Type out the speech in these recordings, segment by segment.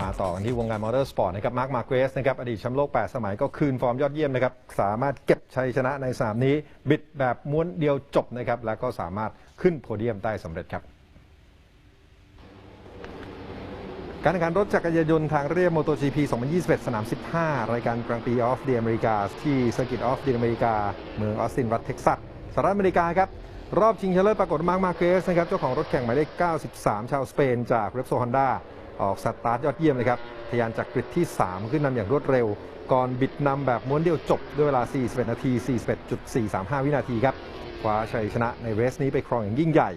มาต่อกันที่วงการมอเตอร์สปอร์ตนะครับมาร์คมาเกสนะครับอดีตแชมป์โลก 8 สมัยก็คืนฟอร์มยอดเยี่ยมนะครับ สามารถเก็บชัยชนะในสนามนี้ บิดแบบม้วนเดียวจบนะครับ แล้วก็สามารถขึ้นโพเดียมได้สำเร็จครับ การแข่งขันรถจักรยานยนต์ทางเรียบ MotoGP 2021 สนาม 15 รายการกลางปีออฟเดีอเมริกาที่เซอร์กิตออฟเดีอเมริกา เมืองออสตินรัฐเท็กซัสสหรัฐอเมริกาครับ รอบชิงชนะเลิศปรากฏมาร์คมาเกสนะครับเจ้าของรถแข่งหมายเลข 93 ชาวสเปน จากเรปโซฮอนดาออกสตาร์ทยอดเยี่ยมเลยครับทะยานจากกริดที่ 3 ขึ้นนำอย่างรวดเร็ว ก่อนบิดนำแบบม้วนเดียวจบด้วยเวลา 41 นาที 41.435 วินาทีครับคว้าชัยชนะในเรสนี้ไปครองอย่างยิ่งใหญ่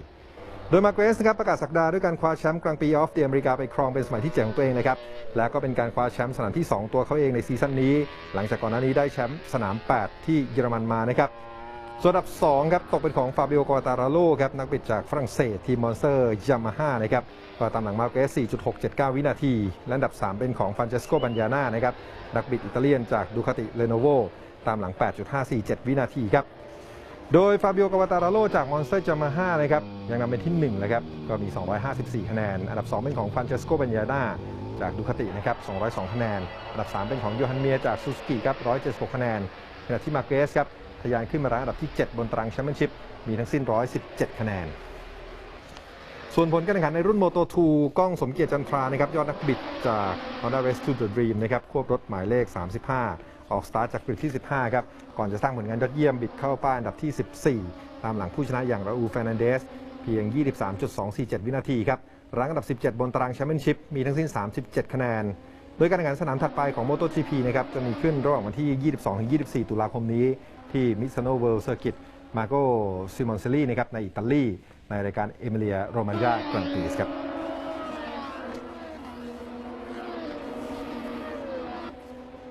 โดยมาเกรสนะครับประกาศสักดาด้วยการคว้าแชมป์กลางปีออฟเดียอเมริกาไปครองเป็นสมัยที่7ของตัวเองนะครับและก็เป็นการคว้าแชมป์สนามที่ 2 ตัวเขาเองในซีซั่นนี้ หลังจากก่อนหน้านี้ได้แชมป์สนาม 8 ที่เยอรมันมานะครับ ส่วนอันดับ 2 ครับ ตกเป็นของฟาบิโอกอตาราโลครับ นักบิดจากฝรั่งเศสทีมมอนสเตอร์ยามาฮ่านะครับก็ตามหลังมาเกส4.679 วินาที และอันดับ 3 เป็นของฟานเจสโกบัญญาน่านะครับ นักบิดอิตาเลียนจากดูคาติเลโนโวตามหลัง 8.547 วินาทีครับ โดยฟาบิโอกวาตาราโลจากมอนสเตอร์จามาฮ่านะครับ ยังนำเป็นที่1เลยครับ ก็มี 254 คะแนน อันดับ 2 เป็นของฟันเชสโกเบนยาน่าจากดูคาตินะครับ 202 คะแนน อันดับ 3 เป็นของโยฮันเมียจากซูซูกิครับ 176 คะแนนขณะที่มาเกสครับ ทะยานขึ้นมารั้งอันดับที่ 7 บนตารางแชมเปี้ยนชิพมีทั้งสิ้น 117 คะแนน ส่วนผลการแข่งขันในรุ่น Moto 2ก้องสมเกียรติจันทรานะครับยอดนักบิดจาก Honda Race to the Dream นะครับควบรถหมายเลข 35 ออกสตาร์ทจากกริดที่ 15 ครับ ก่อนจะสร้างผลงานยอดเยี่ยมบิดเข้าป้ายอันดับที่ 14 ตามหลังผู้ชนะอย่างราอูเฟรนันเดสเพียง 23.247 วินาทีครับรั้งอันดับ 17 บนตารางแชมเปี้ยนชิพมีทั้งสิ้น 37 คะแนน โดยการแข่งขันสนามถัดไปของ MotoGP นะครับจะมีขึ้นระหว่างวันที่ 22-24 ตุลาคมนี้ ที่มิซ a โนเวิลด์เซอร์กิตมาโกซิมอนเซลีนะครับในอิตาลี ในรายการเอมิเลียโรมานยากรันปีสครับ